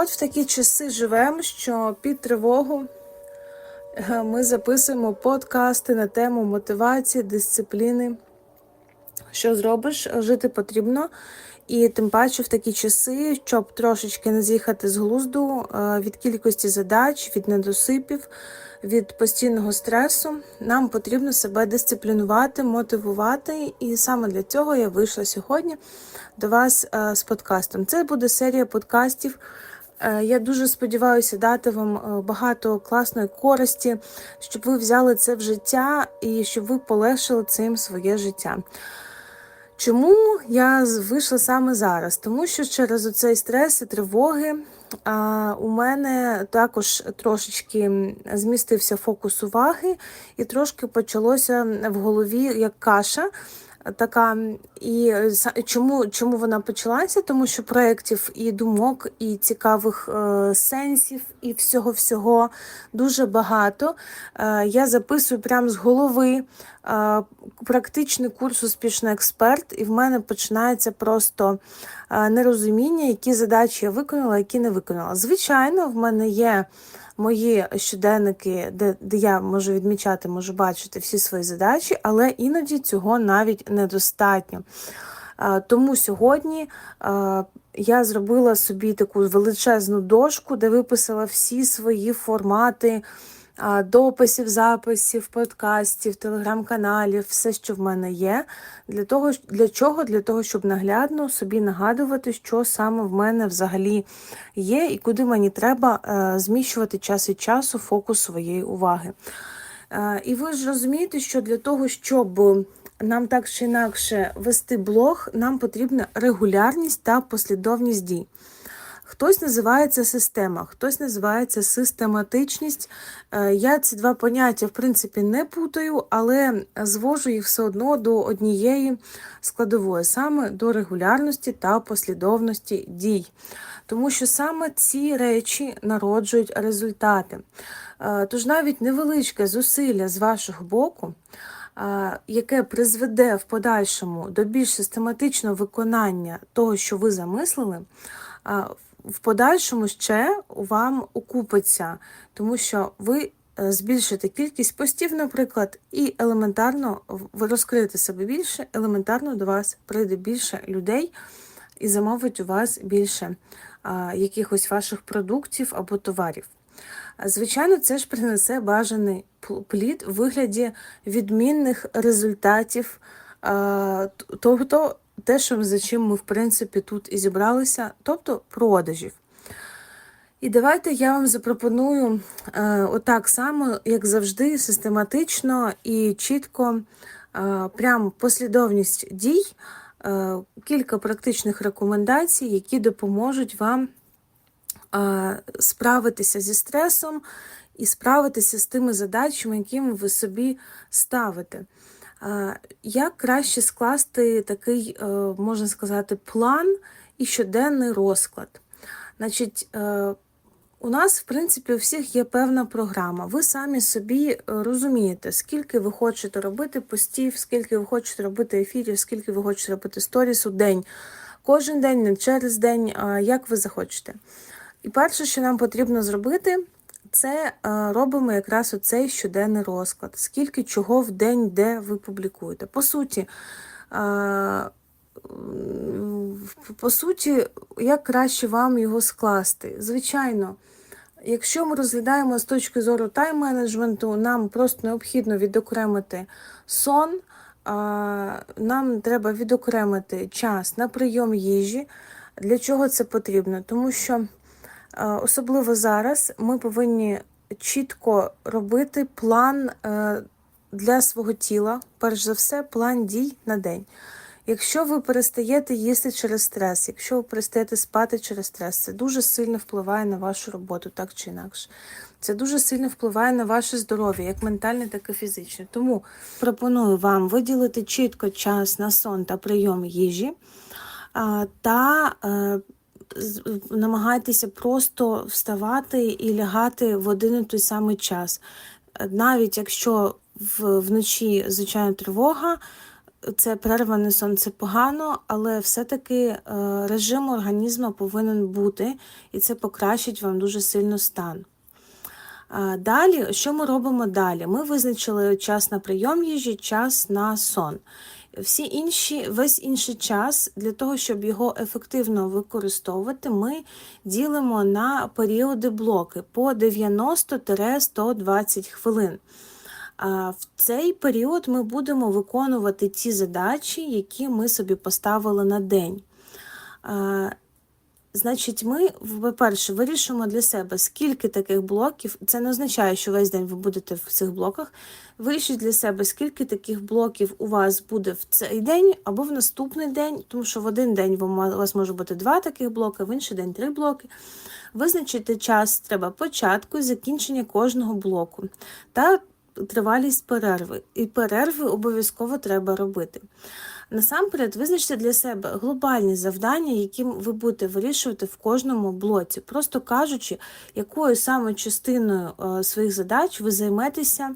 От в такі часи живемо, що під тривогу е, ми записуємо подкасти на тему мотивації, дисципліни. Що зробиш? Жити потрібно. І тим паче в такі часи, щоб трошечки не з'їхати з глузду е, від кількості задач, від недосипів, від постійного стресу, нам потрібно себе дисциплінувати, мотивувати. І саме для цього я вийшла сьогодні до вас е, з подкастом. Це буде серія подкастів. Е, Я дуже сподіваюся дати вам е, багато класної користі, щоб ви взяли це в життя і щоб ви полегшили цим своє життя. Чому я вийшла саме зараз? Тому що через оцей стрес і тривоги а, у мене також трошечки змістився фокус уваги, і трошки почалося в голові як каша. Така і е, чому, чому вона почалася? Тому що проєктів і думок, і цікавих е, сенсів, і всього всього дуже багато. Е, я записую прямо з голови е, практичний курс успішний експерт, і в мене починається просто е, нерозуміння, які задачі я виконала, які не виконала. Звичайно, в мене є мої щоденники, де, де я можу відмічати, можу бачити всі свої задачі, але іноді цього навіть недостатньо. Тому сьогодні я зробила собі таку величезну дошку, де виписала всі свої формати дописів, записів, подкастів, телеграм-каналів, все, що в мене є. Для того, для чого? Для того, щоб наглядно собі нагадувати, що саме в мене взагалі є, і куди мені треба е, зміщувати час від часу фокус своєї уваги. Е, І ви ж розумієте, що для того, щоб нам так чи інакше вести блог, нам потрібна регулярність та послідовність дій. Хтось називає це система, хтось називає це систематичність. Е, Я ці два поняття, в принципі, не путаю, але звожу їх все одно до однієї складової, саме до регулярності та послідовності дій. Тому що саме ці речі народжують результати. Е, Тож навіть невеличке зусилля з вашого боку, е, яке призведе в подальшому до більш систематичного виконання того, що ви замислили, в подальшому ще вам окупиться, тому що ви е, збільшите кількість постів, наприклад, і елементарно ви розкриєте себе більше, елементарно до вас прийде більше людей і замовить у вас більше а, якихось ваших продуктів або товарів. Звичайно, це ж принесе бажаний пл- плід у вигляді відмінних результатів, а, т- тобто те, що за чим ми, в принципі, тут і зібралися, тобто продажів. І давайте я вам запропоную е, отак само, як завжди, систематично і чітко, е, прям послідовність дій, е, кілька практичних рекомендацій, які допоможуть вам е, справитися зі стресом і справитися з тими задачами, якими ви собі ставите. Як краще скласти такий, е, можна сказати, план і щоденний розклад? Значить, е, у нас, в принципі, у всіх є певна програма. Ви самі собі е, розумієте, скільки ви хочете робити постів, скільки ви хочете робити ефірів, скільки ви хочете робити сторіс у день. Кожен день, не через день, як ви захочете. І перше, що нам потрібно зробити, це е, робимо якраз оцей щоденний розклад. Скільки чого в день, де ви публікуєте. По суті, е, по суті, як краще вам його скласти? Звичайно, якщо ми розглядаємо з точки зору тайм-менеджменту, нам просто необхідно відокремити сон, нам треба відокремити час на прийом їжі. Для чого це потрібно? Тому що особливо зараз ми повинні чітко робити план е, для свого тіла, перш за все, план дій на день. Якщо ви перестаєте їсти через стрес, якщо ви перестаєте спати через стрес, це дуже сильно впливає на вашу роботу, так чи інакше. Це дуже сильно впливає на ваше здоров'я, як ментальне, так і фізичне. Тому пропоную вам виділити чітко час на сон та прийом їжі та е, намагайтеся просто вставати і лягати в один і той самий час. Навіть якщо вночі, звичайно, тривога, це перерваний сон це погано, але все-таки е, режим організму повинен бути, і це покращить вам дуже сильно стан. Далі, що ми робимо далі? Ми визначили час на прийом їжі, час на сон. Всі інші, весь інший час для того, щоб його ефективно використовувати, ми ділимо на періоди блоки по 90-120 хвилин. В цей період ми будемо виконувати ті задачі, які ми собі поставили на день. Значить, ми, по-перше, вирішимо для себе, скільки таких блоків. Це не означає, що весь день ви будете в цих блоках. Вирішіть для себе, скільки таких блоків у вас буде в цей день або в наступний день, тому що в один день у вас може бути два таких блоки, в інший день три блоки. Визначити час треба початку і закінчення кожного блоку та тривалість перерви. І перерви обов'язково треба робити. Насамперед, визначте для себе глобальні завдання, які ви будете вирішувати в кожному блоці, просто кажучи, якою саме частиною е, своїх задач ви займетеся е,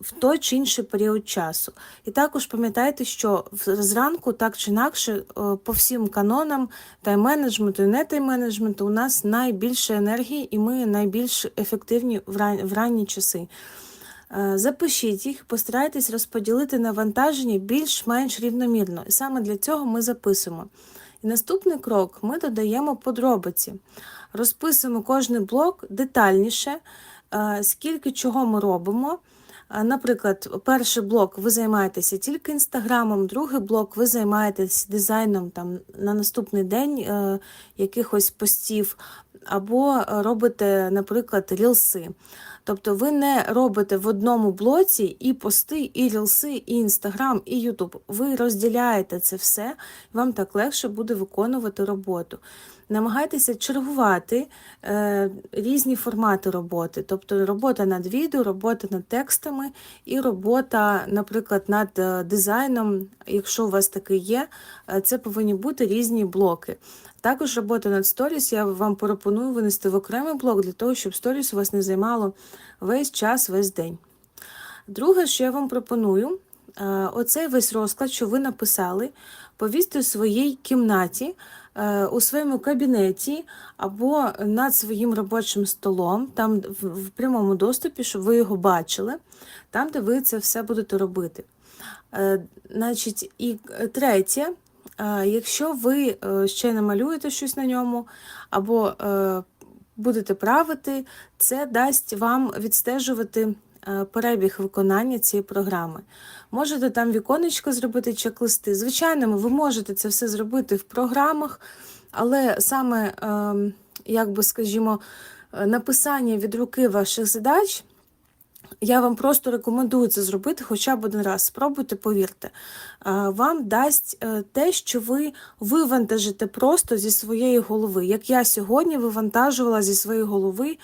в той чи інший період часу. І також пам'ятайте, що зранку, так чи інакше, е, по всім канонам тайм-менеджменту і не тайм-менеджменту у нас найбільше енергії, і ми найбільш ефективні в ранні часи. Е, запишіть їх, постарайтесь розподілити навантаження більш-менш рівномірно. І саме для цього ми записуємо. І наступний крок ми додаємо подробиці. Розписуємо кожний блок детальніше, е, скільки чого ми робимо. Е, наприклад, перший блок ви займаєтеся тільки інстаграмом, другий блок ви займаєтесь дизайном там, на наступний день е, якихось постів, або робите, наприклад, рілси. Тобто ви не робите в одному блоці і пости, і рілси, і інстаграм, і Ютуб. Ви розділяєте це все, вам так легше буде виконувати роботу. Намагайтеся чергувати е, різні формати роботи, тобто робота над відео, робота над текстами і робота, наприклад, над е, дизайном, якщо у вас такий є, е, це повинні бути різні блоки. Також робота над сторіс я вам пропоную винести в окремий блок для того, щоб сторіс у вас не займало весь час, весь день. Друге, що я вам пропоную, е, оцей весь розклад, що ви написали, повісти в своїй кімнаті, е, у своєму кабінеті або над своїм робочим столом, там в прямому доступі, щоб ви його бачили, там, де ви це все будете робити. Е, значить, І третє, Якщо ви е, ще намалюєте щось на ньому, або е, будете правити, це дасть вам відстежувати е, перебіг виконання цієї програми. Можете там віконечко зробити чек-листи. Звичайно, ви можете це все зробити в програмах, але саме, ем, як би скажімо, написання від руки ваших задач. Я вам просто рекомендую це зробити хоча б один раз. Спробуйте, повірте. Вам дасть е, те, що ви вивантажите просто зі своєї голови. Як я сьогодні вивантажувала зі своєї голови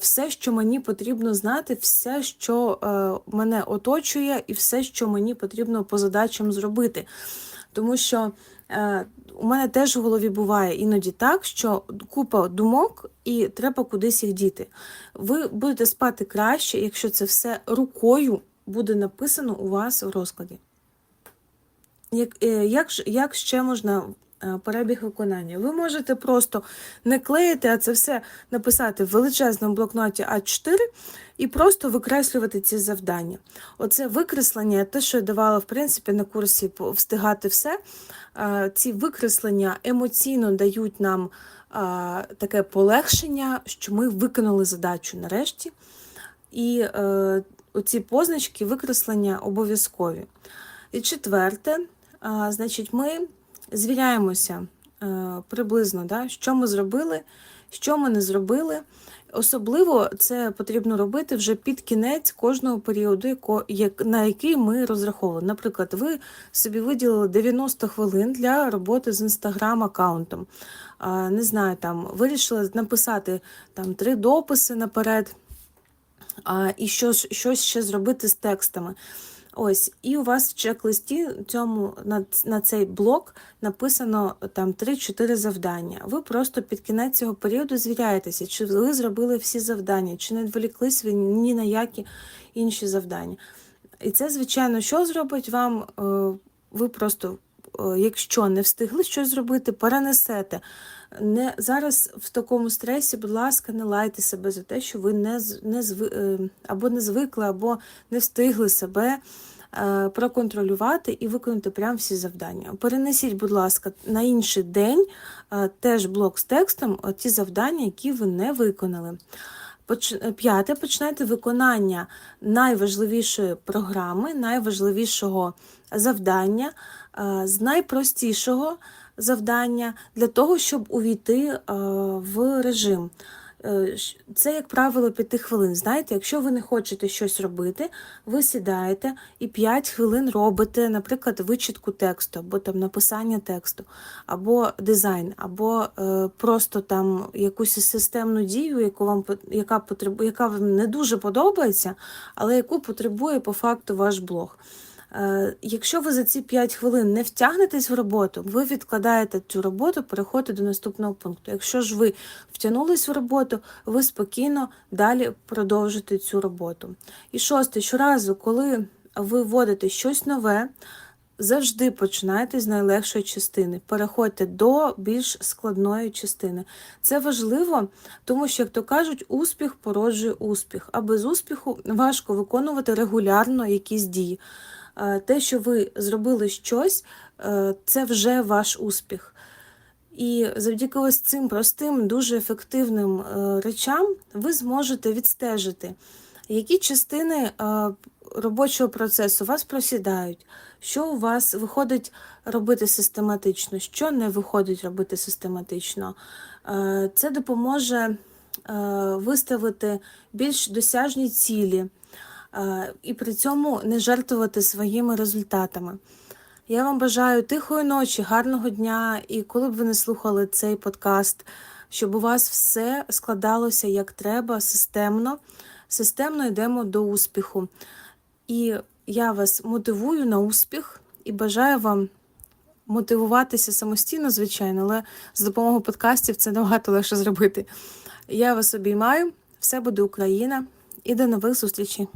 все, що мені потрібно знати, все, що е, мене оточує, і все, що мені потрібно по задачам зробити. Тому що е, у мене теж в голові буває іноді так, що купа думок, і треба кудись їх діти. Ви будете спати краще, якщо це все рукою буде написано у вас в розкладі. Як, е, як, як ще можна Е, перебіг виконання. Ви можете просто не клеїти, а це все написати в величезному блокноті А4 і просто викреслювати ці завдання. Оце викреслення, те, що я давала в принципі на курсі встигати все. Е, ці викреслення емоційно дають нам е, таке полегшення, що ми виконали задачу нарешті. І оці позначки викреслення обов'язкові. І четверте, значить, ми звіряємося е, приблизно, да, що ми зробили, що ми не зробили. Особливо це потрібно робити вже під кінець кожного періоду, на який ми розраховували. Наприклад, ви собі виділили 90 хвилин для роботи з інстаграм-аккаунтом. Не знаю, там вирішили написати там три дописи наперед і щось, щось ще зробити з текстами. Ось, і у вас в чек-листі цьому на на цей блок написано там 3-4 завдання. Ви просто під кінець цього періоду звіряєтеся, чи ви зробили всі завдання, чи не відволіклись ви ні на які інші завдання. І це, звичайно, що зробить вам? Е, Ви просто, е, якщо не встигли щось зробити, перенесете. Не, зараз в такому стресі, будь ласка, не лайте себе за те, що ви не, не е, або не звикли, або не встигли себе е, проконтролювати і виконати прям всі завдання. Перенесіть, будь ласка, на інший день е, теж блок з текстом ті завдання, які ви не виконали. П'яте, починайте виконання найважливішої програми, найважливішого завдання, з найпростішого завдання для того, щоб увійти е, в режим. Е, Це, як правило, 5 хвилин. Знаєте, якщо ви не хочете щось робити, ви сідаєте і 5 хвилин робите, наприклад, вичітку тексту, або там написання тексту, або дизайн, або е, просто там якусь системну дію, яку вам яка потребує, яка вам не дуже подобається, але яку потребує по факту ваш блог. Е, Якщо ви за ці 5 хвилин не втягнетесь в роботу, ви відкладаєте цю роботу, переходите до наступного пункту. Якщо ж ви втягнулись в роботу, ви спокійно далі продовжите цю роботу. І шосте, щоразу, коли ви вводите щось нове, завжди починайте з найлегшої частини. Переходьте до більш складної частини. Це важливо, тому що, як то кажуть, успіх породжує успіх, а без успіху важко виконувати регулярно якісь дії. Е, Те, що ви зробили щось, е, це вже ваш успіх. І завдяки ось цим простим, дуже ефективним е, речам ви зможете відстежити, які частини робочого процесу вас просідають, що у вас виходить робити систематично, що не виходить робити систематично. Це допоможе виставити більш досяжні цілі і при цьому не жертвувати своїми результатами. Я вам бажаю тихої ночі, гарного дня, і коли б ви не слухали цей подкаст, щоб у вас все складалося як треба, системно. Системно йдемо до успіху. І я вас мотивую на успіх і бажаю вам мотивуватися самостійно, звичайно, але з допомогою подкастів це набагато легше зробити. Я вас обіймаю, все буде Україна і до нових зустрічей.